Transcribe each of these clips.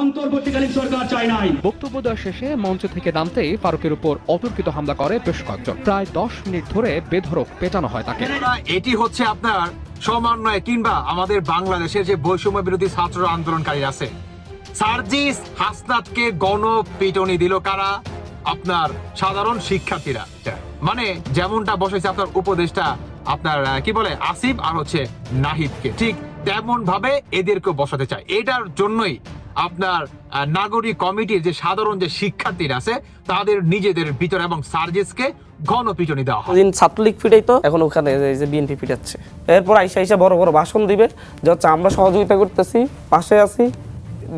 অন্তর্বর্তীকালীন সরকার চায় নাই। বক্তব্য দেওয়া শেষে মঞ্চ থেকে নামতেই ফারুকের উপর অতর্কিত হামলা করে বেশ কয়েকজন। প্রায় দশ মিনিট ধরে বেধরক পেটানো হয় তাকে। এটি হচ্ছে আপনার সমন্বয় কিংবা আমাদের বাংলাদেশের যে বৈষম্য বিরোধী ছাত্র আন্দোলনকারী আছে সার্জিস হাসনাতকে গণপিটনি দিল কারা? আপনার সাধারণ শিক্ষার্থীরা। মানে যেমনটা বসেছে আপনার উপদেশটা আপনার আহ, কি বলে আসিফ আর হচ্ছে নাহিদকে। ঠিক তেমন ভাবে এদেরকে বসাতে চায়। এটার জন্যই আপনার নাগরিক কমিটির যে সাধারণ যে শিক্ষার্থীরা আছে, তাদের নিজেদের ভিতর এবং সার্জিসকে গণপিটনি দেওয়া হয়। ছাত্রলীগ ফিটাই তো এখন ওখানে এই যে বিএনপি ফিটাচ্ছে এরপর আইসা আইসা বড় বড় ভাষণ দিবে, যে আমরা সহযোগিতা করতেছি, পাশে আছি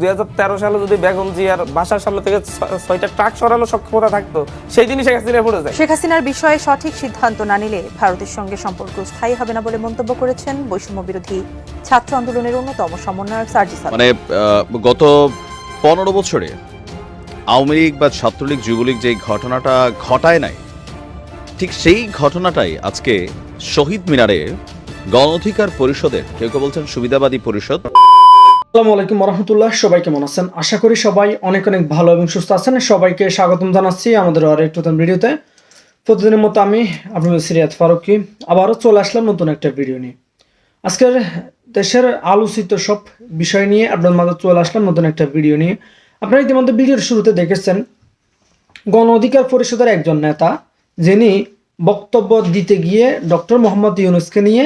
দুই হাজার তেরো সালে যদি বেগম জিয়ার বাসার সামনে থেকে ছয়টা ট্রাক সরানোর সক্ষমতা থাকতো সেই দিনই শেখ হাসিনা পড়ে যায় শেখ হাসিনার বিষয়ে সঠিক সিদ্ধান্ত না নিলে ভারতের সঙ্গে সম্পর্ক স্থায়ী হবে না বলে মন্তব্য করেছেন বৈষম্য বিরোধী ছাত্র আন্দোলনের অন্যতম সমন্বয়ক সার্জিস। মানে গত পনেরো বছরে আওয়ামী লীগ বা ছাত্রলীগ যুবলীগ যে ঘটনাটা ঘটায় নাই ঠিক সেই ঘটনাটাই আজকে শহীদ মিনারে গণ অধিকার পরিষদের কেউ কেউ বলছেন সুবিধাবাদী পরিষদ আসসালামু আলাইকুম রহমতুল্লাহ সবাই কেমন আছেন? আশা করি সবাই অনেক অনেক ভালো এবং সুস্থ আছেন। সবাইকে স্বাগতম জানাচ্ছি আমাদের আর একটু ভিডিওতে। প্রতিদিনের মতো আমি আপনাদের সিরিয়াত ফারুকি আবারও চলে আসলাম নতুন একটা ভিডিও নিয়ে। আজকের দেশের আলোচিত সব বিষয় নিয়ে আপনাদের মাঝে চলে আসলাম নতুন একটা ভিডিও নিয়ে। আপনারা ইতিমধ্যে ভিডিওর শুরুতে দেখেছেন, গণ অধিকার পরিষদের একজন নেতা, যিনি বক্তব্য দিতে গিয়ে ডক্টর মোহাম্মদ ইউনুসকে নিয়ে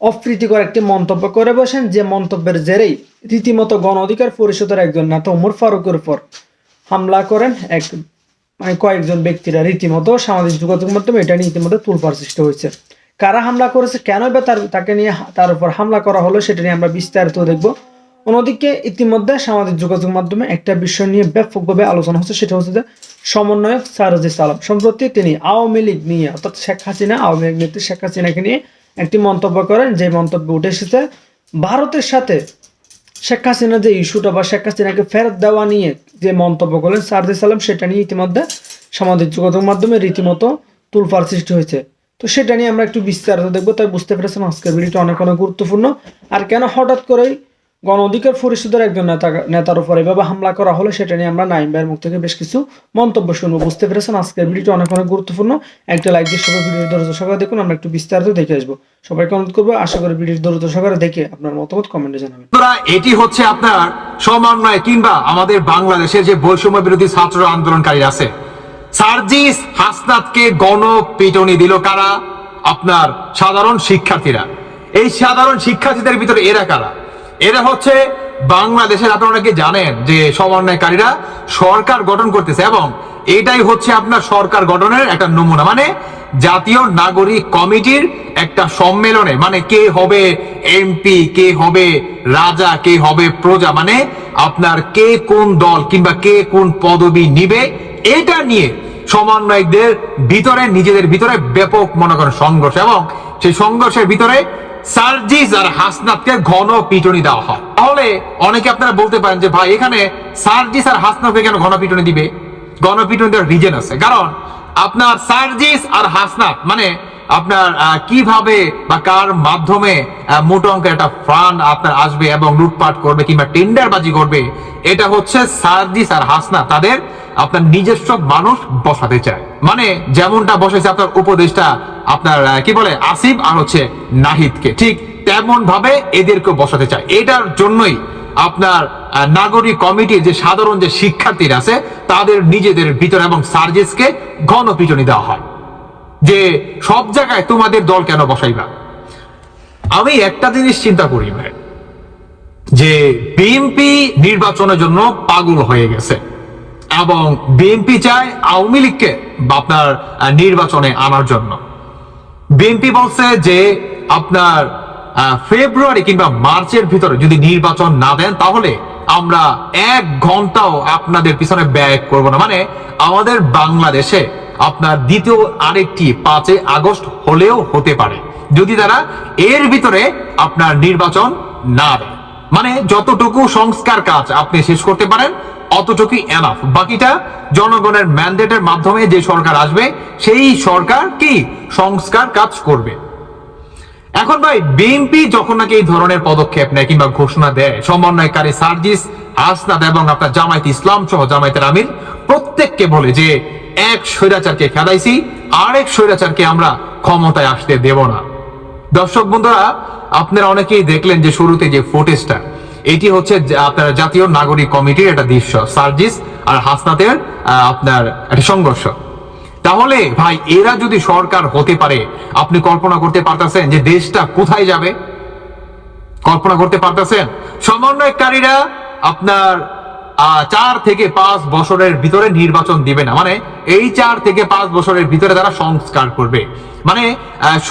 অপ্রীতিকর একটি মন্তব্য করে বসেন যে মন্তব্যের জেরেই রীতিমতো গণ অধিকার পরিষদের একজন নেতা ওমর ফারুকের উপর হামলা করেন এক মানে কয়েকজন ব্যক্তিরা। রীতিমতো সামাজিক যোগাযোগ মাধ্যমে এটা নিয়ে ইতিমধ্যে তুলপার সৃষ্টি হয়েছে। কারা হামলা করেছে, কেন বা তার, তাকে নিয়ে তার উপর হামলা করা হলো সেটা নিয়ে আমরা বিস্তারিত দেখব। অন্যদিকে ইতিমধ্যে সামাজিক যোগাযোগ মাধ্যমে একটা বিষয় নিয়ে ব্যাপকভাবে আলোচনা হচ্ছে, সেটা হচ্ছে যে সমন্বয়ক সারজিস আলম সম্প্রতি তিনি আওয়ামী লীগ নিয়ে, অর্থাৎ শেখ হাসিনা, আওয়ামী লীগ নেত্রী শেখ হাসিনাকে নিয়ে একটি মন্তব্য করেন, যে মন্তব্য উঠে এসেছে, ভারতের সাথে শেখ হাসিনা যে ইস্যুটা বা শেখ হাসিনাকে ফেরত দেওয়া নিয়ে যে মন্তব্য করলেন সারজিস সালাম, সেটা নিয়ে ইতিমধ্যে সামাজিক যোগাযোগ মাধ্যমে রীতিমতো তুলফার সৃষ্টি হয়েছে। তো সেটা নিয়ে আমরা একটু বিস্তারিত দেখব, তাই বুঝতে পেরেছেন আজকের ভিডিওটা অনেক অনেক গুরুত্বপূর্ণ। আর কেন হঠাৎ করেই গণ অধিকার পরিষদের একজন নেতা নেতার উপর এভাবে হামলা করা হলে সেটা নিয়ে আমরা নাইম ভাইয়ের মুখ থেকে বেশ কিছু মন্তব্য শুনব। বুঝতে পেরেছেন? আজকের ভিডিওটা অনেক অনেক গুরুত্বপূর্ণ। একটা লাইক দিয়ে সবাই ভিডিওর দরজা সকালে দেখুন। আমরা একটু বিস্তারিত দেখে আসব। সবাইকে অনুরোধ করব, আশা করি ভিডিওর দরজা সকালে দেখে আপনার মতামত কমেন্টে জানাবেন। এটি হচ্ছে আপনার সমন্বয় কিংবা আমাদের বাংলাদেশের যে বৈষম্য বিরোধী ছাত্র আন্দোলনকারী আছে। সার্জিস হাসনাতকে গণপিটনি দিল কারা? আপনার সাধারণ শিক্ষার্থীরা। এই সাধারণ শিক্ষার্থীদের ভিতরে এরা কারা? এরা হচ্ছে বাংলাদেশের আপনারা অনেকে জানেন যে সমন্বয়কারীরা সরকার গঠন করতেছে এবং এটাই হচ্ছে আপনার সরকার গঠনের একটা নমুনা। মানে জাতীয় নাগরিক কমিটির একটা সম্মেলনে মানে কে হবে এমপি, কে হবে রাজা, কে হবে প্রজা মানে আপনার কে কোন দল কিংবা কে কোন পদবি নিবে, এটা নিয়ে সমন্বয়কদের ভিতরে, নিজেদের ভিতরে ব্যাপক মনে করেন সংঘর্ষ। এবং সেই সংঘর্ষের ভিতরে সার্জিস আর হাসনাতকে ঘন পিটনি দেওয়া হয়। তাহলে অনেকে আপনারা বলতে পারেন যে, ভাই, এখানে সার্জিস আর হাসনাতকে কেন ঘন পিটনি দিবে? গণপিটন দেওয়ার রিজন আছে। কারণ আপনার সার্জিস আর হাসনাত মানে আপনার কীভাবে বা কার মাধ্যমে মোটা অঙ্কের একটা ফান্ড আপনার আসবে এবং লুটপাট করবে কিংবা টেন্ডার বাজি করবে, এটা হচ্ছে সার্জিস আর হাসনাত, তাদের আপনার নিজস্ব মানুষ বসাতে চায়। মানে যেমনটা বসেছে আপনার উপদেশটা আপনার কি বলে, আসিফ আর হচ্ছে নাহিদকে। ঠিক তেমন ভাবে এদেরকে বসাতে চায়। এটার জন্যই আপনার নাগরিক কমিটির যে সাধারণ যে শিক্ষার্থীরা আছে, তাদের নিজেদের ভিতর এবং সার্জিসকে গণপিটনি দেওয়া হয়। যে সব জায়গায় তোমাদের দল কেন বসাইবা? আমি একটা জিনিস চিন্তা করি ভাই, যে বিএনপি নির্বাচনের জন্য পাগল হয়ে গেছে। এবং বিএনপি চায় আওয়ামী লীগকে আপনার নির্বাচনে আনার জন্য। বিএনপি বলছে যে আপনার ফেব্রুয়ারি কিংবা মার্চের ভিতরে যদি নির্বাচন না দেন, তাহলে আমরা এক ঘন্টাও আপনাদের পিছনে ব্যয় করব না। মানে আমাদের বাংলাদেশে আপনার দ্বিতীয় আরেকটি পাঁচে আগস্ট হলেও হতে পারে। যদি তারা এর ভিতরে আপনার নির্বাচন না দেয়। মানে যতটুকু সংস্কার কাজ আপনি শেষ করতে পারেন অতটুকুই এনাফ বাকিটা জনগণের ম্যান্ডেটের মাধ্যমে যে সরকার আসবে, সেই সরকার কি? সংস্কার কাজ করবে। এখন ভাই বিএনপি যখন নাকি এই ধরনের পদক্ষেপ নেয় কিংবা ঘোষণা দেয়, সমন্বয়কারী সার্জিস আসনাদ এবং আপনার জামায়াত ইসলাম সহ জামায়াতের আমির, প্রত্যেককে বলে যে এক স্বৈরাচারকে খেলাইছি আরেক স্বৈরাচারকে আমরা ক্ষমতায় আসতে দেব না। দর্শক বন্ধুরা, আপনারা অনেকেই দেখলেন যে শুরুতে যে ফুটেজটা এটি হচ্ছে আপনার জাতীয় নাগরিক কমিটির একটা দৃশ্য, সার্জিস আর হাসনাতের আপনার একটা সংঘর্ষ। তাহলে ভাই, এরা যদি সরকার হতে পারে, আপনি কল্পনা করতে পারতেছেন যে দেশটা কোথায় যাবে? কল্পনা করতে পারতেছেন? সমন্বয়কারীরা আপনার চার থেকে পাঁচ বছরের ভিতরে নির্বাচন দিবে না। মানে এই চার থেকে পাঁচ বছরের ভিতরে তারা সংস্কার করবে। মানে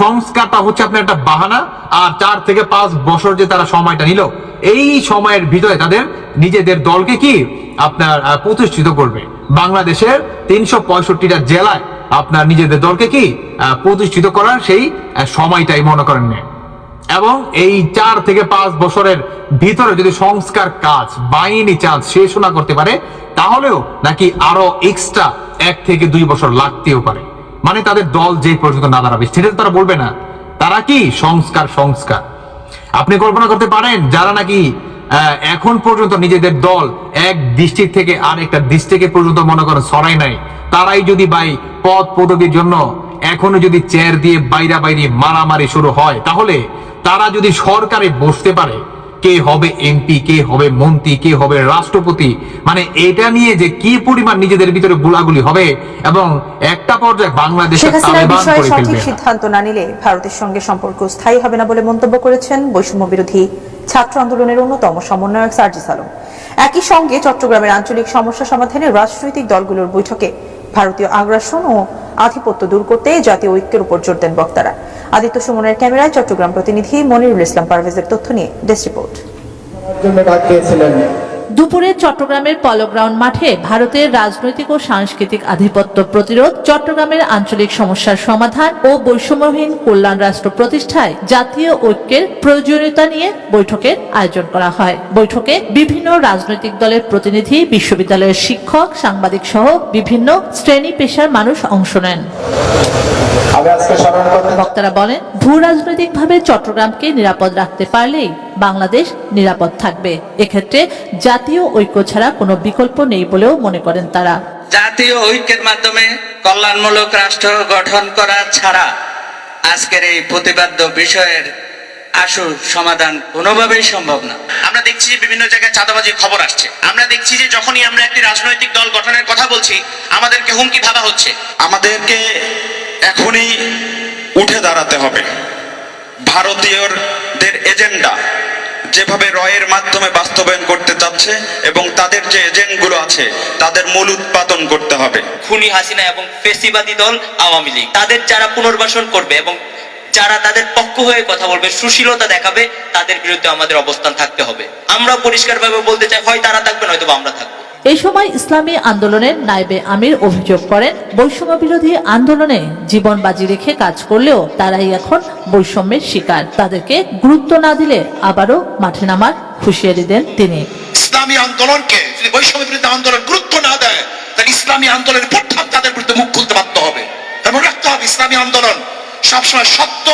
সংস্কারটা হচ্ছে আপনার একটা বাহানা, আর চার থেকে পাঁচ বছর যে তারা সময়টা নিল, এই সময়ের ভিতরে তাদের নিজেদের দলকে কি আপনার প্রতিষ্ঠিত করবে। বাংলাদেশের তিনশো পঁয়ষট্টিটা জেলায় আপনার নিজেদের দলকে কি প্রতিষ্ঠিত করার সেই সময়টাই মনে করেন এবং এই চার থেকে পাঁচ বছরের ভিতরে যদি সংস্কার কাজ বাইনি চান্স শেষ না করতে পারে, তাহলেও নাকি আরও এক্সট্রা এক থেকে দুই বছর লাগতেও পারে। মানে তাদের দল যে পর্যন্ত না দাঁড়াবে, সেটা তারা বলবে না। তারা কি? সংস্কার সংস্কার। আপনি কল্পনা করতে পারেন, যারা নাকি এখন পর্যন্ত নিজেদের দল এক ডিস্ট্রিক্ট থেকে আরেকটা ডিস্ট্রিক্টে পর্যন্ত মনে করেন সরাই নাই, তারাই যদি বাই পদ পদবীর জন্য এখনও যদি চেয়ার দিয়ে বাইরা বাইরে মারামারি শুরু হয়, তাহলে তারা যদি সরকারে বসতে পারে কে হবে এমপি কে হবে মন্ত্রী কে হবে রাষ্ট্রপতি? মানে এটা নিয়ে যে কি পরিমাণ নিজেদের ভিতরে গুলাগুলি হবে এবং একটা পর্যায়ে বাংলাদেশের তালেবান করে ফেলবে সিদ্ধান্ত না নিলে ভারতের সঙ্গে সম্পর্ক স্থায়ী হবে না বলে মন্তব্য করেছেন বৈষম্য বিরোধী ছাত্র আন্দোলনের অন্যতম সমন্বয়ক সার্জিস আলম। একই সঙ্গে চট্টগ্রামের আঞ্চলিক সমস্যা সমাধানে রাজনৈতিক দলগুলোর বৈঠকে ভারতীয় আগ্রাসন ও আধিপত্য দূর করতে জাতীয় ঐক্যের উপর জোর দেন বক্তারা। আদিত্য সুমনের ক্যামেরায় চট্টগ্রাম প্রতিনিধি মনিরুল ইসলাম পারভেজের তথ্য নিয়ে ডেস্ক রিপোর্ট। দুপুরে চট্টগ্রামের পলোগ্রাউন্ড মাঠে ভারতের রাজনৈতিক ও সাংস্কৃতিক আধিপত্য প্রতিরোধ, চট্টগ্রামের আঞ্চলিক সমস্যার সমাধান ও বৈষম্যহীন কল্যাণ রাষ্ট্র প্রতিষ্ঠায় জাতীয় ঐক্যের প্রয়োজনীয়তা নিয়ে বৈঠকের আয়োজন করা হয়। বৈঠকে বিভিন্ন রাজনৈতিক দলের প্রতিনিধি, বিশ্ববিদ্যালয়ের শিক্ষক, সাংবাদিক সহ বিভিন্ন শ্রেণি পেশার মানুষ অংশ নেন। আমি আজকে স্মরণ করতে বক্তারা বলেন ভূ রাজনৈতিকভাবে চট্টগ্রামকে নিরাপদ রাখতে পারলেই বাংলাদেশ নিরাপদ থাকবে। এক্ষেত্রে জাতীয় ঐক্য ছাড়া কোনো বিকল্প নেই বলেও মনে করেন তারা। জাতীয় ঐক্যের মাধ্যমে কল্যাণমূলক রাষ্ট্র গঠন করা ছাড়া আজকের এই প্রতিবাদ্য বিষয়ের আশু সমাধান কোনোভাবেই সম্ভব না। আমরা দেখছি যে বিভিন্ন জায়গায় চাঁদাবাজির খবর আসছে। আমরা দেখছি যে যখনই আমরা একটি রাজনৈতিক দল গঠনের কথা বলছি আমাদেরকে হুমকি ভাবা হচ্ছে। আমাদেরকে এখনই উঠে দাঁড়াতে হবে। ভারতীয়দের এজেন্ডা যেভাবে রয়ের মাধ্যমে বাস্তবায়ন করতে চাচ্ছে এবং তাদের যে এজেন্টগুলো আছে, তাদের মূল উৎপাদন করতে হবে। খুনি হাসিনা এবং ফেসিবাদী দল আওয়ামী লীগ, তাদের যারা পুনর্বাসন করবে এবং যারা তাদের পক্ষ হয়ে কথা বলবে, সুশীলতা দেখাবে, তাদের বিরুদ্ধে আমাদের অবস্থান থাকতে হবে। আমরা পরিষ্কারভাবে বলতে চাই, হয় তারা থাকবে নয়তো আমরা থাকব। এই সময় ইসলামী আন্দোলনের নাইবে আমির অভিযোগ করেন, বৈষম্য বিরোধী আন্দোলনে জীবন বাজি রেখে কাজ করলেও তারাই এখন বৈষম্যের শিকার। তাদেরকে গুরুত্ব না দিলে আবারও মাঠে নামার হুঁশিয়ারি দেন তিনি। ইসলামী আন্দোলনকে যদি বৈষম্য বিরুদ্ধে আন্দোলন গুরুত্ব না দেয়, তাহলে ইসলামী আন্দোলনের প্রথম তাদের বিরুদ্ধে মুখ খুলতে বাধ্য হবে। এবং রাখতে হবে, ইসলামী আন্দোলন সবসময় সত্য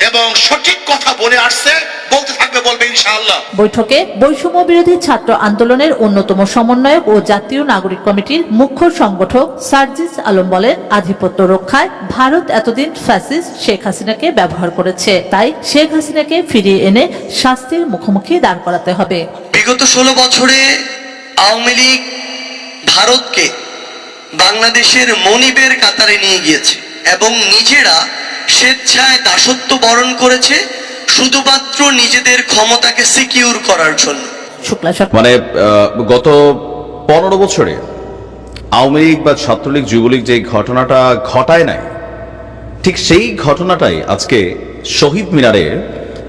এবং সঠিক কথা বলে আসছে বলতে থাকবে বলবে ইনশাআল্লাহ। বৈঠকে বৈষম্য বিরোধী ছাত্র আন্দোলনের অন্যতম সমন্বয়ক ও জাতীয় নাগরিক কমিটির মুখ্য সংগঠক সার্জিস আলম বলেন আধিপত্য রক্ষায় ভারত এতদিন ফ্যাসিস্ট শেখ হাসিনাকে ব্যবহার করেছে। তাই শেখ হাসিনাকে ফিরিয়ে এনে শাস্তির মুখোমুখি দাঁড় করাতে হবে। বিগত ষোলো বছরে আওয়ামী লীগ ভারতকে বাংলাদেশের মনিবের কাতারে নিয়ে গিয়েছে এবং নিজেরা স্বেচ্ছায় দাসত্ব বরণ করেছে শুধুমাত্র নিজেদের ক্ষমতাকে সিকিউর করার জন্য। মানে গত পনেরো বছরে আওয়ামী লীগ বা ছাত্রলীগ যুবলীগ যে ঘটনাটা ঘটায় নাই ঠিক সেই ঘটনাটাই আজকে শহীদ মিনারে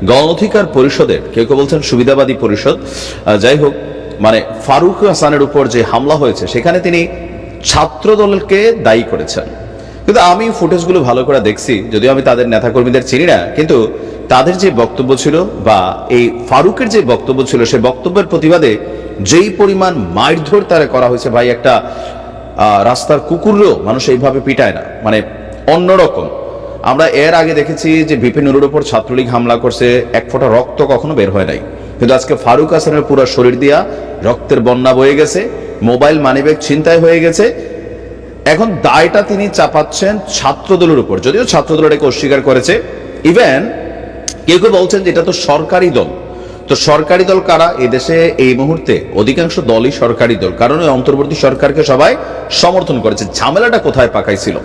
গণ অধিকার পরিষদের কেউ কেউ বলছেন সুবিধাবাদী পরিষদ যাই হোক মানে ফারুক হাসানের উপর যে হামলা হয়েছে সেখানে তিনি ছাত্র দলকে দায়ী করেছেন। কিন্তু আমি ফুটেজগুলো ভালো করে দেখছি, যদিও আমি তাদের নেতাকর্মীদের চিনি না, কিন্তু তাদের যে বক্তব্য ছিল বা এই ফারুকের যে বক্তব্য ছিল, সে বক্তব্যের প্রতিবাদে যেই পরিমাণ মারধর তারা করা হয়েছে, ভাই, একটা রাস্তার কুকুরও মানুষ এইভাবে পিটায় না। মানে অন্যরকম। আমরা এর আগে দেখেছি যে বিপিন নুরুর উপর ছাত্রলীগ হামলা করছে, এক ফোঁটা রক্ত কখনো বের হয় নাই। কিন্তু আজকে ফারুক হাসানের পুরো শরীর দিয়া রক্তের বন্যা বয়ে গেছে, মোবাইল, মানিব্যাগ ছিনতাই হয়ে গেছে এখন দায়টা তিনি চাপাচ্ছেন ছাত্রদলের উপর। যদিও ছাত্রদল এটাকে অস্বীকার করেছে। ইভেন কেউ কেউ বলছেন যে এটা তো সরকারি দল। তো সরকারি দল কারা? এই দেশে এই মুহূর্তে অধিকাংশ দলই সরকারি দল। কারণ ওই অন্তর্বর্তী সরকারকে সবাই সমর্থন করেছে। ঝামেলাটা কোথায় পাকাইছিল?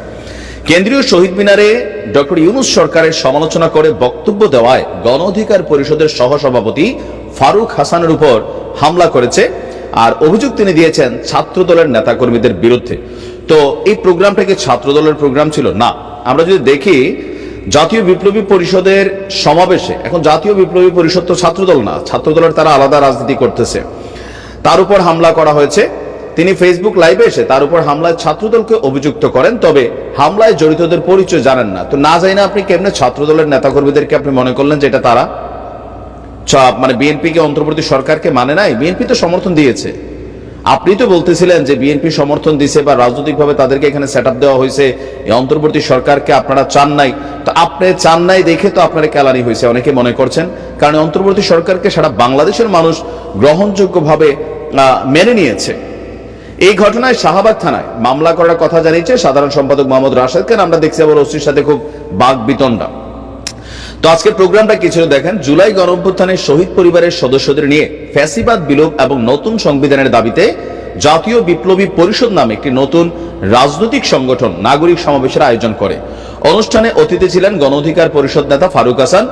কেন্দ্রীয় শহীদ মিনারে ডক্টর ইউনুস সরকারের সমালোচনা করে বক্তব্য দেওয়ায় গণ অধিকার পরিষদের সহসভাপতি ফারুক হাসানের উপর হামলা করেছে। আর অভিযোগ তিনি দিয়েছেন ছাত্র দলের নেতাকর্মীদের বিরুদ্ধে। তো এই প্রোগ্রামটা কি ছাত্র দলের প্রোগ্রাম ছিল? না। আমরা যদি দেখি, জাতীয় বিপ্লবী পরিষদের সমাবেশে, এখন জাতীয় বিপ্লবী পরিষদ তো ছাত্রদল না, ছাত্রদলের তারা আলাদা রাজনীতি করতেছে। তার উপর হামলা করা হয়েছে। তিনি ফেসবুক লাইভে এসে তার উপর হামলায় ছাত্রদলকে অভিযুক্ত করেন, তবে হামলায় জড়িতদের পরিচয় জানেন না। তো না জানি না আপনি কেমনে ছাত্রদলের নেতাকর্মীদেরকে আপনি মনে করলেন যে এটা তারা? মানে বিএনপি কে অন্তর্বর্তী সরকারকে মানে নাই, বিএনপি তো সমর্থন দিয়েছে। আপনি তো বলতেছিলেন যে বিএনপি সমর্থন দিছে বা রাজনৈতিকভাবে তাদেরকে এখানে সেট দেওয়া হয়েছে, এই অন্তর্বর্তী সরকারকে আপনারা চান নাই। তো আপনি চান নাই দেখে তো আপনার কেলানি হয়েছে, অনেকে মনে করছেন। কারণ অন্তর্বর্তী সরকারকে সারা বাংলাদেশের মানুষ গ্রহণযোগ্যভাবে মেনে নিয়েছে। এই ঘটনায় শাহবাগ থানায় মামলা করার কথা জানিয়েছে সাধারণ সম্পাদক মোহাম্মদ রাশেদ খান আমরা দেখছি আবার ওসির সাথে খুব বাঘ বিতণ্ডা তো আজকের প্রোগ্রামটা কি ছিল দেখেন, জুলাই গণঅভ্যুত্থানের শহীদ পরিবারের সদস্যদের নিয়ে ফ্যাসিবাদ বিলোপ এবং নতুন সংবিধানের দাবিতে জাতীয় বিপ্লবী পরিষদ নামে একটি নতুন রাজনৈতিক সংগঠন, নাগরিক সমাবেশের আয়োজন করে। অনুষ্ঠানে অতিথি ছিলেন গণ অধিকার পরিষদ নেতা ফারুক হাসান।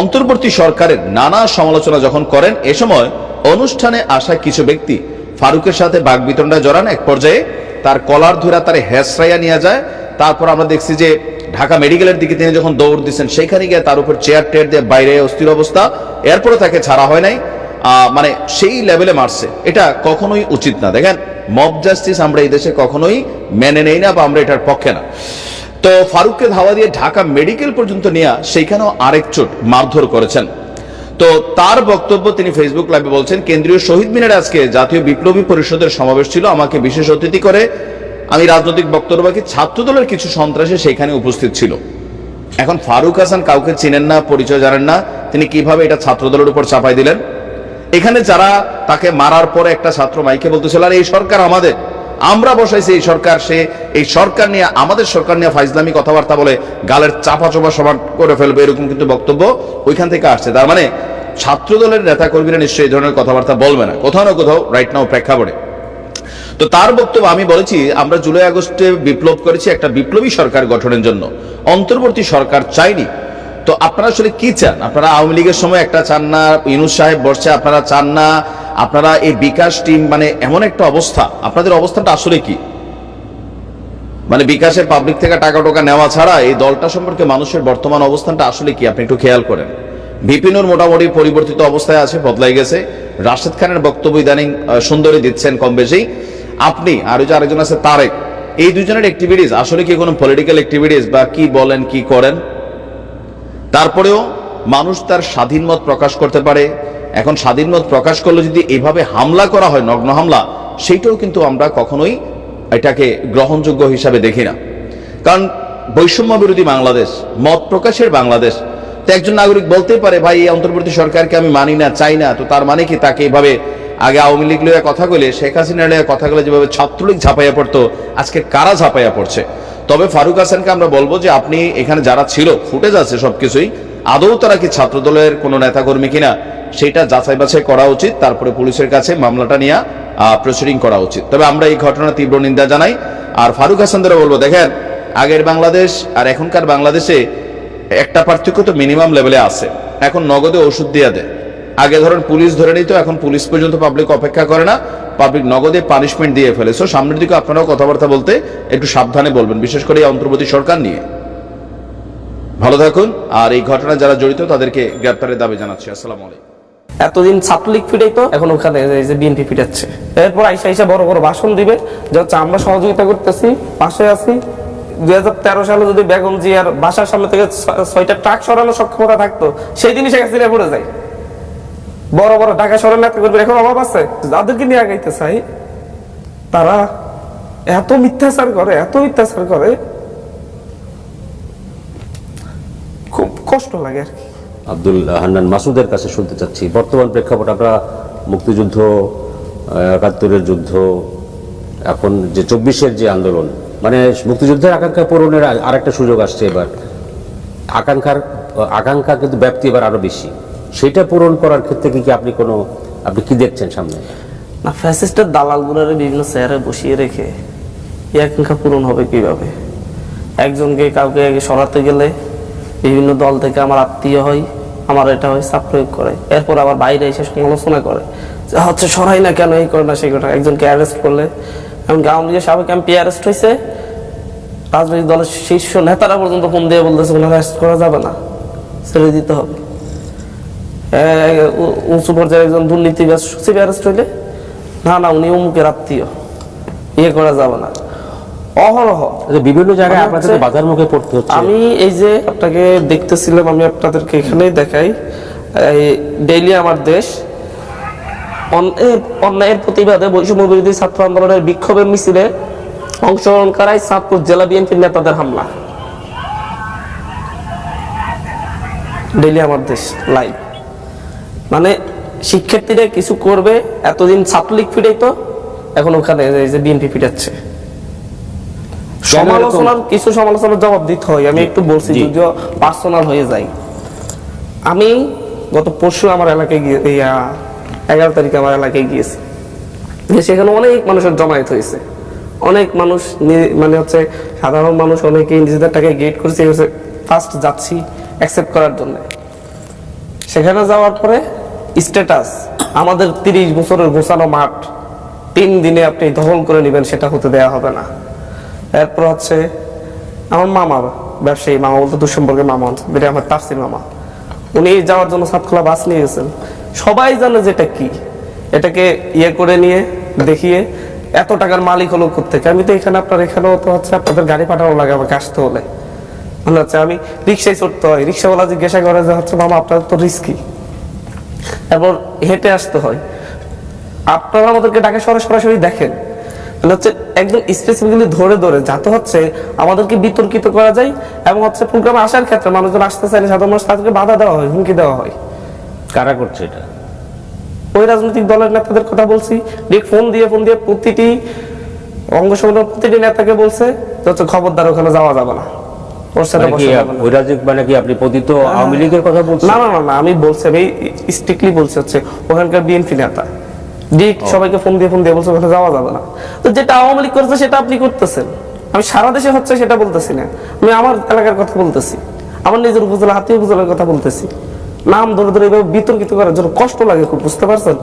অন্তর্বর্তী সরকারের নানা সমালোচনা যখন করেন, এ সময় অনুষ্ঠানে আসা কিছু ব্যক্তি ফারুকের সাথে বাঘ বাগবিতণ্ডায় জড়ান। এক পর্যায়ে তার কলার ধরে তার হেসরাইয়া নিয়ে যায়। তারপর আমরা দেখছি যে ঢাকা মেডিকেলের দিকে তিনি যখন দৌড় দিচ্ছেন, সেখানে গিয়ে তার উপর চেয়ার টেয়ার দিয়ে বাইরে অস্থির অবস্থা। এরপরে তাকে ছাড়া হয় নাই। মানে সেই লেভেলে মারছে। এটা কখনোই উচিত না। দেখেন মব জাস্টিস আমরা এই দেশে কখনোই মেনে নেই না বা আমরা এটার পক্ষে না। তো ফারুককে ধাওয়া দিয়ে ঢাকা মেডিকেল পর্যন্ত নিয়ে, সেইখানেও আরেক চোট মারধর করেছেন। তো তার বক্তব্য তিনি ফেসবুক লাইভে বলছেন, কেন্দ্রীয় শহীদ মিনারে আজকে জাতীয় বিপ্লবী পরিষদের সমাবেশ ছিল। আমাকে বিশেষ অতিথি করে আমি রাজনৈতিক বক্তব্য রাখি ছাত্রদলের কিছু সন্ত্রাসী সেখানে উপস্থিত ছিল। এখন ফারুক হাসান কাউকে চিনেন না, পরিচয় জানেন না, তিনি কীভাবে এটা ছাত্রদলের উপর চাপাই দিলেন? এখানে যারা তাকে মারার পরে একটা ছাত্র মাইকে বলতেছিল, আর, এই সরকার আমাদের। আমরা বসাইছি এই সরকার, সে এই সরকার নিয়ে, আমাদের সরকার নিয়ে ফাইজলামি কথাবার্তা বলে গালের চাপা চোপা সমান করে ফেলবে, এরকম কিন্তু বক্তব্য ওইখান থেকে আসছে। তার মানে ছাত্র দলের নেতা কর্মীরা নিশ্চয়ই এই ধরনের কথাবার্তা বলবে না। কোথাও না কোথাও রাইট নাও প্রেক্ষাপটে। তো তার বক্তব্য আমি বলেছি, আমরা জুলাই আগস্টে বিপ্লব করেছি একটা বিপ্লবী সরকার গঠনের জন্য। অন্তর্বর্তী সরকার চাইনি তো আপনারা আসলে কি চান? আপনারা আওয়ামী লীগের সময় একটা চান না, ইউনুস সাহেব বসছে আপনারা চান না, আপনারা এই বিকাশ টিম মানে এমন একটা অবস্থা। আপনাদের অবস্থাটা আসলে কি? মানে বিকাশের পাবলিক থেকে টাকা টোকা নেওয়া ছাড়া এই দলটা সম্পর্কে মানুষের বর্তমান অবস্থানটা আসলে কি? আপনি একটু খেয়াল করেন। বিপিনুর মোটামুটি পরিবর্তিত অবস্থায় আছে, বদলাই গেছে। রাশেদ খানের বক্তব্য ইদানিং সুন্দরী দিচ্ছেন কম বেশি। আপনি আর ওই যে আরেকজন আছে তারেক, এই দুজনের অ্যাক্টিভিটিস আসলে কি কোনো পলিটিক্যাল অ্যাক্টিভিটিস বা কি বলেন, কি করেন? তারপরেও মানুষ তার স্বাধীন মত প্রকাশ করতে পারে। এখন স্বাধীন মত প্রকাশ করলে যদি এইভাবে হামলা করা হয়, নগ্ন হামলা, সেইটাও কিন্তু আমরা কখনোই এটাকে গ্রহণযোগ্য হিসাবে দেখি না। কারণ বৈষম্য বিরোধী বাংলাদেশ, মত প্রকাশের বাংলাদেশ, তো একজন নাগরিক বলতেই পারে, ভাই, এই অন্তর্বর্তী সরকারকে আমি মানি না, চাই না। তো তার মানে কি তাকে এইভাবে আগে আওয়ামী লীগ লইয়া কথা কইলে, শেখ হাসিনা লইয়া কথা যেভাবে ছাত্রলীগ ঝাঁপাইয়া পড়তো, আজকে কারা ঝাঁপাইয়া পড়ছে? তবে ফারুক হাসানকে আমরা বলব যে আপনি এখানে যারা ছিল, ফুটেজ আছে সবকিছুই, আদৌ তারা কি ছাত্রদলের কোনো নেতাকর্মী কিনা, সেটা যাচাই বাছাই করা উচিত, তারপরে পুলিশের কাছে মামলাটা নিয়ে প্রসিডিং করা উচিত। তবে আমরা এই ঘটনার তীব্র নিন্দা জানাই, আর ফারুক হাসানদেরও বলব, দেখেন, আগের বাংলাদেশ আর এখনকার বাংলাদেশে একটা পার্থক্য তো মিনিমাম লেভেলে আছে। এখন নগদে ওষুধ দিয়ে দেয়। আগে ধরেন পুলিশ ধরে নিত, এখন পুলিশ পর্যন্ত পাবলিক অপেক্ষা করে না পাবলিক নগদে পানিশমেন্ট দিয়ে ফেলে। সো সামনের দিকে আপনারাও কথাবার্তা বলতে একটু সাবধানে বলবেন, বিশেষ করে এই অন্তর্বর্তী সরকার নিয়ে। ভালো থাকুন, আর এই ঘটনায় যারা জড়িত, তাদেরকে গ্রেপ্তারের দাবি জানাচ্ছি। আসসালামু আলাইকুম। এতদিন ছাত্রলীগ ফিটাইতো, এখন ওখানে যে বিএনপি ফিটাচ্ছে। এরপর আইসা আইসা বড় বড় ভাষণ দিবে, যে হচ্ছে আমরা সহযোগিতা করতেছি, পাশে আছি। দুই হাজার তেরো সালে যদি বেগম জিয়ার বাসার সামনে থেকে ছয়টা ট্রাক সরানোর সক্ষমতা থাকতো, সেই দিনই শেখ হাসিনা পড়ে যায়। বড় বড় ঢাকা শহরের নেতা করবে, এখন অভাব আছে। যাদেরকে নিয়ে আগাইতে চাই, তারা এত মিথ্যাচার করে, এত মিথ্যাচার করে, খুব কষ্ট লাগে আর আব্দুল হান্নান মাসুদের কাছে শুনতে চাচ্ছি। বর্তমান প্রেক্ষাপট আমরা মুক্তিযুদ্ধ একাত্তরের যুদ্ধ, এখন যে চব্বিশের যে আন্দোলন মানে মুক্তিযুদ্ধের আকাঙ্ক্ষা পূরণের আর- আরেকটা সুযোগ আসছে এবার। আকাঙ্ক্ষার, আকাঙ্ক্ষা কিন্তু ব্যাপ্তি এবার আরও বেশি। সেটা পূরণ করার ক্ষেত্রে কি কি আপনি কোনো, আপনি কি দেখছেন সামনে? না ফ্যাসিস্টের দালালগুলোরে বিভিন্ন চেয়ারে বসিয়ে রেখে এই আকাঙ্ক্ষা পূরণ হবে কীভাবে? একজনকে কাউকে সরাতে গেলে বিভিন্ন দল থেকে আমার আত্মীয় হয়, আমার এটা হয় চাপ প্রয়োগ করে। এরপর আবার বাইরে এসে সমালোচনা করে যে হচ্ছে সরাই না কেন? এই করে না, সেই করে একজনকে অ্যারেস্ট করলে। এমনকি আওয়ামী লীগের সাবেক এমপি অ্যারেস্ট হয়েছে। রাজনৈতিক দলের শীর্ষ নেতারা পর্যন্ত ফোন দিয়ে বলতেছে ওনাকে অ্যারেস্ট করা যাবে না। ছেড়ে দিতে হবে। উঁচু পর্যায়ে একজন দুর্নীতিবাজ সচিব অ্যারেস্ট হইলে না না উনি অমুকের আত্মীয়। ইয়ে করা যাবে না। অহরহ। আচ্ছা, বিভিন্ন জায়গায় আপনাদের বাধার মুখে পড়তে হচ্ছে। আমি এই যে আপনাকে দেখতেছিলাম আমি আপনাদেরকে এখানেই দেখাই। ডেইলি আমার দেশ। অন- অন্যায়ের প্রতিবাদে বৈষম্য বিরোধী ছাত্র আন্দোলনের বিক্ষোভের মিছিলে অংশগ্রহণ করায় চাঁদপুর জেলা বিএনপির নেতাদের হামলা। ডেইলি আমার দেশ লাইভ। মানে শিক্ষার্থীরা কিছু করবে এতদিন ছাত্রলীগ ফিরাইতো এখন ওখানে এই যে বিএনপি ফিরাচ্ছে। সমালোচনার কিছু সমালোচনার জবাব দিতে হয় আমি একটু বলছি যদিও পার্সোনাল হয়ে যায়। আমি গত পরশু আমার এলাকায় গিয়ে এগারো তারিখে আমার এলাকায় গিয়েছি। সেখানে অনেক মানুষের জমায়েত হয়েছে। অনেক মানুষ মানে হচ্ছে সাধারণ মানুষ অনেকে নিজেদের টাকায় গেট করেছে ফার্স্ট যাচ্ছি অ্যাকসেপ্ট করার জন্য। সেখানে যাওয়ার পরে স্ট্যাটাস আমাদের তিরিশ বছরের গোছানো মাঠ, তিন দিনে আপনি দখল করে নেবেন, সেটা হতে দেয়া হবে না। এরপর হচ্ছে, আমার মামা, ব্যবসায়ী মামা, বলতে দুঃসম্পর্কে মামা, যেটা আমার তাফসির মামা, উনি যাওয়ার জন্য সাতখোলা বাস নিয়ে গেছেন। সবাই জানে যে এটা কি। এটাকে ইয়ে করে নিয়ে, দেখিয়ে, এত টাকার মালিক হলো থেকে আমি তো এখানে আপনার, এখানেও তো হচ্ছে আপনাদের গাড়ি পাঠানো লাগে আমাকে আসতে হলে। মনে হচ্ছে আমি রিক্সায় চড়তে হয়। রিক্সাওয়ালা জিজ্ঞাসা করে যে হচ্ছে, মামা, আপনার তো রিস্কি। এরপর হেঁটে আসতে হয়। আপনারা আমাদেরকে ডাকে সরাসরি সরাসরি দেখেন। মানে হচ্ছে একদম স্পেসিফিক্যালি ধরে ধরে যাতে হচ্ছে আমাদেরকে বিতর্কিত করা যায় এবং হচ্ছে প্রোগ্রামে আসার ক্ষেত্রে মানুষজন আসতে চাইলে সাধারণ মানুষ তাদেরকে বাধা দেওয়া হয় হুমকি দেওয়া হয়। কারা করছে এটা? ওই রাজনৈতিক দলের নেতাদের কথা বলছি। ডিরেক্ট ফোন দিয়ে ফোন দিয়ে প্রতিটি অঙ্গ সংগঠন প্রতিটি নেতাকে বলছে হচ্ছে খবরদার ওখানে যাওয়া যাবে না। মানে কি বসা যাবে না। ওই রাজ্যিক কি আপনি পতিত আওয়ামী লীগের কথা বলছেন? না না না না আমি বলছি আমি স্ট্রিক্টলি বলছি হচ্ছে ওখানকার বিএনপি নেতা ডিরেক্ট সবাইকে ফোন দিয়ে ফোন দিয়ে বলছে ওখানে যাওয়া যাবে না। তো যেটা আওয়ামী লীগ করেছে সেটা আপনি করতেছেন। আমি সারা দেশে হচ্ছে সেটা বলতেছি না। আমি আমার এলাকার কথা বলতেছি। আমার নিজের উপজেলা হাতি উপজেলার কথা বলতেছি। নাম ধরে ধরে এভাবে বিতর্কিত করার জন্য কষ্ট লাগে খুব বুঝতে পারছেন?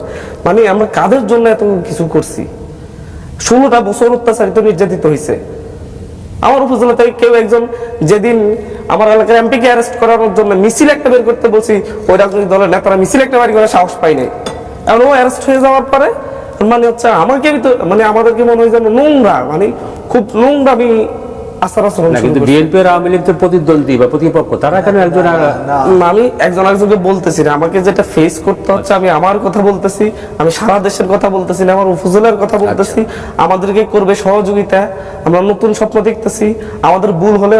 মানে আমরা কাদের জন্য এত কিছু করছি? ষোলোটা বছর অত্যাচারিত নির্যাতিত হয়েছে আমার উপজেলা থেকে কেউ একজন যেদিন আমার এলাকার এমপিকে অ্যারেস্ট করানোর জন্য মিছিল একটা বের করতে বলছি, ওই রাজনৈতিক দলের নেতারা মিছিল একটা বাড়ি করে সাহস পাই নাই। এখন ও অ্যারেস্ট হয়ে যাওয়ার পরে মানে হচ্ছে আমাকে মানে আমাদেরকে মনে হয় যেন নোংরা মানে খুব নোংরা আমি আচার আচরণ না শুরু কিন্তু বিএনপি আর আওয়ামী লীগ তো প্রতিদ্বন্দ্বী বা প্রতিপক্ষ তারা কেন একজন আমি একজন একজনকে বলতেছি না। আমাকে যেটা ফেস করতে হচ্ছে আমি আমার কথা বলতেছি আমি সারা দেশের কথা বলতেছি না আমার উপজেলার কথা বলতেছি। আমাদেরকে করবে সহযোগিতা আমরা নতুন স্বপ্ন দেখতেছি আমাদের ভুল হলে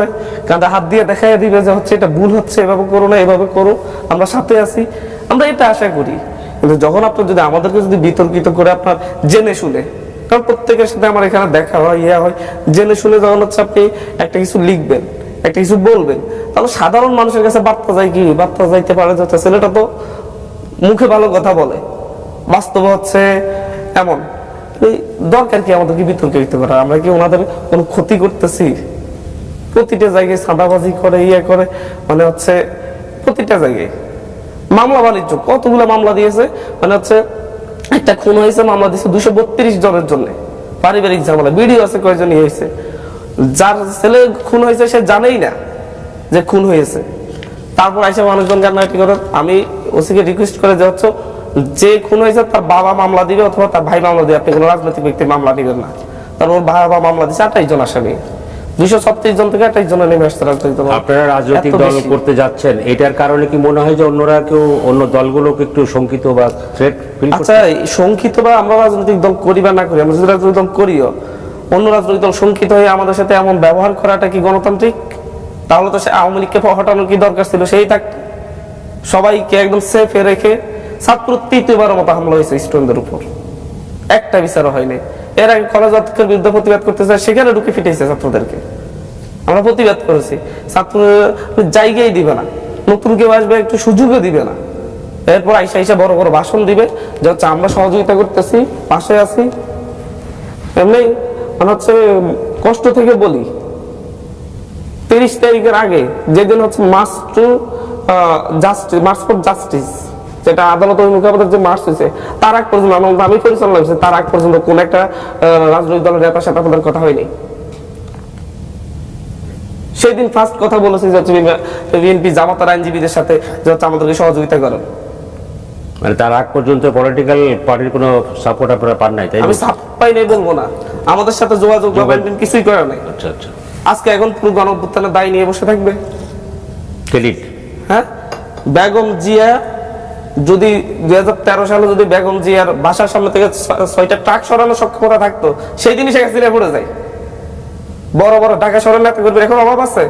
কাঁধে হাত দিয়ে দেখাই দিবে যে হচ্ছে এটা ভুল হচ্ছে এভাবে করো না এভাবে করো আমরা সাথে আছি আমরা এটা আশা করি। কিন্তু যখন আপনার যদি আমাদেরকে যদি বিতর্কিত করে আপনার জেনে শুনে কারণ প্রত্যেকের সাথে আমার এখানে দেখা হয়, ইয়া হয়। জেনে শুনে যখন হচ্ছে আপনি একটা কিছু লিখবেন, একটা কিছু বলবেন, তাহলে সাধারণ মানুষের কাছে বার্তা যায় কি? বার্তা যাইতে পারে যে ছেলেটা তো মুখে ভালো কথা বলে। বাস্তব হচ্ছে এমন। দরকার কি আমাদেরকে বিতর্কিত করা? আমরা কি ওনাদের কোনো ক্ষতি করতেছি? প্রতিটা জায়গায় সাদাবাজি করে ইয়ে করে মানে হচ্ছে প্রতিটা জায়গায়। মামলা বাণিজ্য, কতগুলো মামলা দিয়েছে? মানে হচ্ছে একটা খুন হয়েছে মামলা দিয়েছে দুশো বত্রিশ জনের জন্য। পারিবারিক ঝামেলা ভিডিও আছে কয়জন ইয়ে হয়েছে। যার ছেলে খুন হয়েছে, সে জানেই না যে খুন হয়েছে। তারপর এসে মানুষজন কান্নাকাটি করে আমি ওসিকে রিকোয়েস্ট করে যে হচ্ছে, যে খুন হয়েছে, তার বাবা মামলা দিবে অথবা তার ভাই মামলা দিবে। আপনি কোনো রাজনৈতিক ব্যক্তি মামলা দিবেন না। তার ওর বাবা মামলা দিচ্ছে আঠাইশ জন আসামি। দুইশো ছত্রিশ জন থেকে আঠাইশ জন নেমে আসছে রাজনৈতিক দল। আপনারা রাজনৈতিক দল করতে যাচ্ছেন এটার কারণে কি মনে হয় যে অন্যরা কেউ অন্য দলগুলোকে একটু শঙ্কিত বা থ্রেট আচ্ছা শঙ্কিত বা আমরা রাজনৈতিক দল করি বা না করি আমরা যদি রাজনৈতিক দল করিও অন্য রাজনৈতিক দল শঙ্কিত হয়ে আমাদের সাথে এমন ব্যবহার করাটা কি গণতান্ত্রিক? তাহলে তো সে আওয়ামী লীগকে হটানোর কি দরকার ছিল? সেই থাক সবাইকে একদম সেফে রেখে ছাত্র মতো হামলা হয়েছে স্টুডেন্টদের উপর। একটা বিচারও হয়নি। এর আগে কলেজ অধ্যক্ষের বিরুদ্ধে প্রতিবাদ করতে চায় সেখানে ঢুকে ফিটেছে ছাত্রদেরকে। আমরা প্রতিবাদ করেছি। ছাত্র জায়গায় দিবে না। নতুন কেউ আসবে, একটু সুযোগও দিবে না। এরপর আইসা আইসা বড় বড় ভাষণ দিবে, যে হচ্ছে আমরা সহযোগিতা করতেছি, পাশে আছি। এমনি মানে হচ্ছে, কষ্ট থেকে বলি, তিরিশ তারিখের আগে, যেদিন হচ্ছে march to justice march for justice যেটা আদালত মুখপাত্র যে মার্চ হয়েছে তার আগ পর্যন্ত আমার আমি পরিচালনা হয়েছে তার আগ পর্যন্ত কোন একটা রাজনৈতিক দলের নেতার সাথে আপনাদের কথা হয়নি। সেই দিন ফার্স্ট কথা বলেছি যে বিএনপি জামাতার আইনজীবীদের সাথে যে হচ্ছে আমাদেরকে সহযোগিতা করেন মানে তার আগ পর্যন্ত পলিটিক্যাল পার্টির কোনো সাপোর্ট আপনারা পান নাই তাই আমি সাপ পাই নাই বলব না। আমাদের সাথে যোগাযোগ বা কিছুই করে নাই। আচ্ছা আচ্ছা। আজকে এখন পুরো দায় নিয়ে বসে থাকবে। হ্যাঁ? বেগম জিয়া যদি দুই সালে যদি বেগম জিয়ার বাসার সামনে থেকে ছয়টা ট্রাক সরানোর সক্ষমতা থাকতো, সেই দিনই শেখ হাসিনা পড়ে যায়। বড় বড় ঢাকা শহরের নেতা করবে এখন অভাব আছে।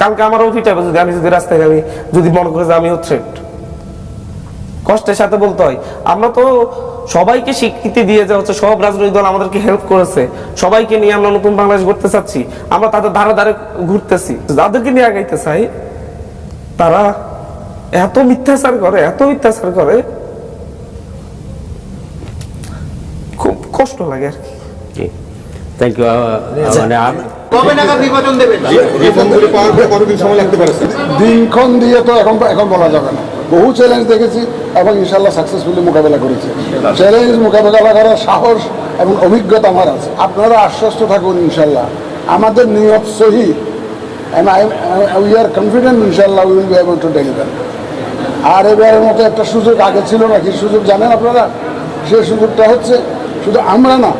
কালকে আমারও ফিটাবে যদি আমি যদি রাস্তায় আমি যদি মনে করে যে আমি হচ্ছে। কষ্টের সাথে বলতে হয়, আমরা তো সবাইকে স্বীকৃতি দিয়ে যে হচ্ছে সব রাজনৈতিক দল আমাদেরকে হেল্প করেছে, সবাইকে নিয়ে আমরা নতুন বাংলাদেশ গড়তে চাচ্ছি, আমরা তাদের ধারে ধারে ঘুরতেছি। যাদেরকে নিয়ে আগাইতে চাই, তারা এত মিথ্যাচার করে এত মিথ্যাচার করে খুব কষ্ট লাগে আর কি। থ্যাংক ইউ মানে আম- কবে নাগাদ নির্বাচন দেবেন? রিফর্মগুলি পাওয়ার পরে কতদিন সময় লাগতে পারে দিনক্ষণ দিয়ে তো এখন এখন বলা যাবে না। বহু চ্যালেঞ্জ দেখেছি এবং ইনশাল্লাহ সাকসেসফুলি মোকাবেলা করেছি। চ্যালেঞ্জ মোকাবেলা করার সাহস এবং অভিজ্ঞতা আমার আছে। আপনারা আশ্বস্ত থাকুন ইনশাল্লাহ আমাদের নিয়ত সহি। And I, we are confident ইনশাল্লাহ we will be able to deliver আর এবারের মতো একটা সুযোগ আগে ছিল না। কি সুযোগ জানেন আপনারা? সেই সুযোগটা হচ্ছে শুধু আমরা না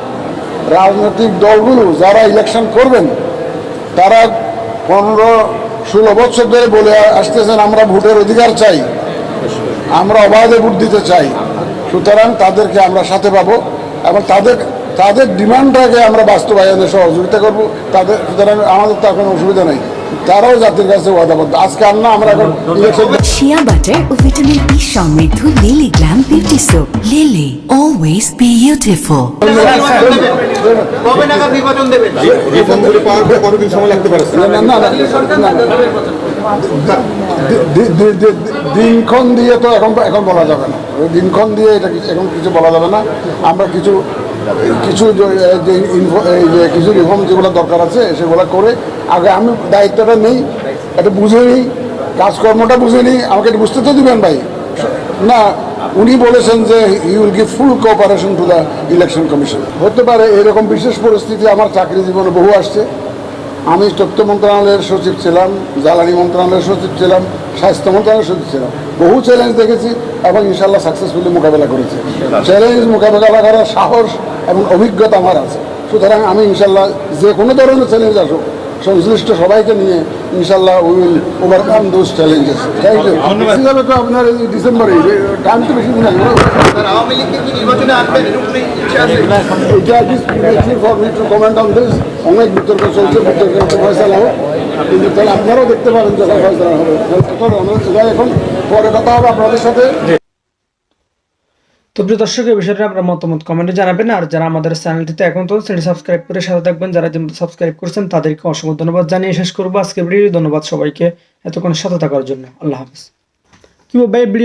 রাজনৈতিক দলগুলো যারা ইলেকশন করবেন তারা পনেরো ষোলো বছর ধরে বলে আসতেছেন আমরা ভোটের অধিকার চাই আমরা অবাধে ভোট দিতে চাই। সুতরাং তাদেরকে আমরা সাথে পাবো এবং তাদের তাদের ডিমান্ডটাকে আমরা বাস্তবায়নে সহযোগিতা করব। তাদের সুতরাং আমাদের তো কোনো অসুবিধা নেই। তারাও জাতির কাছে ওয়াদাবদ্ধ। আজকে আর না আমরা এখন ইলেকশন শিয়া বাটার ও ভিটামিন ই সমৃদ্ধ Lily glam beauty soap Lily always beautiful দিনক্ষণ দিয়ে তো এখন এখন বলা যাবে না। দিনক্ষণ দিয়ে এটা এখন কিছু বলা যাবে না। আমরা কিছু কিছু কিছু রিফর্ম যেগুলো দরকার আছে, সেগুলো করে আগে আমি দায়িত্বটা নেই, এটা বুঝে নিই। কাজকর্মটা বুঝে নিই আমাকে বুঝতে তো দিবেন ভাই। না, উনি বলেছেন যে you will give full cooperation to the election commission হতে পারে এরকম বিশেষ পরিস্থিতি আমার চাকরি জীবনে বহু আসছে। আমি তথ্য মন্ত্রণালয়ের সচিব ছিলাম, জ্বালানি মন্ত্রণালয়ের সচিব ছিলাম, স্বাস্থ্য মন্ত্রণালয়ের সচিব ছিলাম। বহু চ্যালেঞ্জ দেখেছি এবং ইনশাল্লাহ সাকসেসফুলি মোকাবেলা করেছি। চ্যালেঞ্জ মোকাবেলা করার সাহস এবং অভিজ্ঞতা আমার আছে। সুতরাং আমি ইনশাল্লাহ যে কোনো ধরনের চ্যালেঞ্জ আসুক সংশ্লিষ্ট সবাইকে নিয়ে ইনশাল্লাহ will overcome those challenges thank you হবে তো আপনার এই ডিসেম্বরে টাইম তো বেশি দিন আছে। আওয়ামী লীগ কি নির্বাচনে আসবেন এর উপরে ইচ্ছা আছে? এটা is premature for me to comment on অনেক বিতর্ক চলছে বিতর্কের একটা ফয়সালা হোক। কিন্তু তাহলে আপনারাও দেখতে পারেন যখন ফয়সালা হবে। এখন পরে কথা হবে আপনাদের সাথে। তো প্রিয় দর্শক এই বিষয়টা আপনার মতামত কমেন্টে জানাবেন। আর যারা আমাদের চ্যানেলটিতে এখন তো সেটি সাবস্ক্রাইব করে সাথে থাকবেন, যারা যেমন সাবস্ক্রাইব করছেন, তাদেরকে অসংখ্য ধন্যবাদ জানিয়ে শেষ করব আজকে ভিডিও ধন্যবাদ সবাইকে এতক্ষণ সাথে থাকার জন্য। আল্লাহ হাফিজ। কি ভিডিও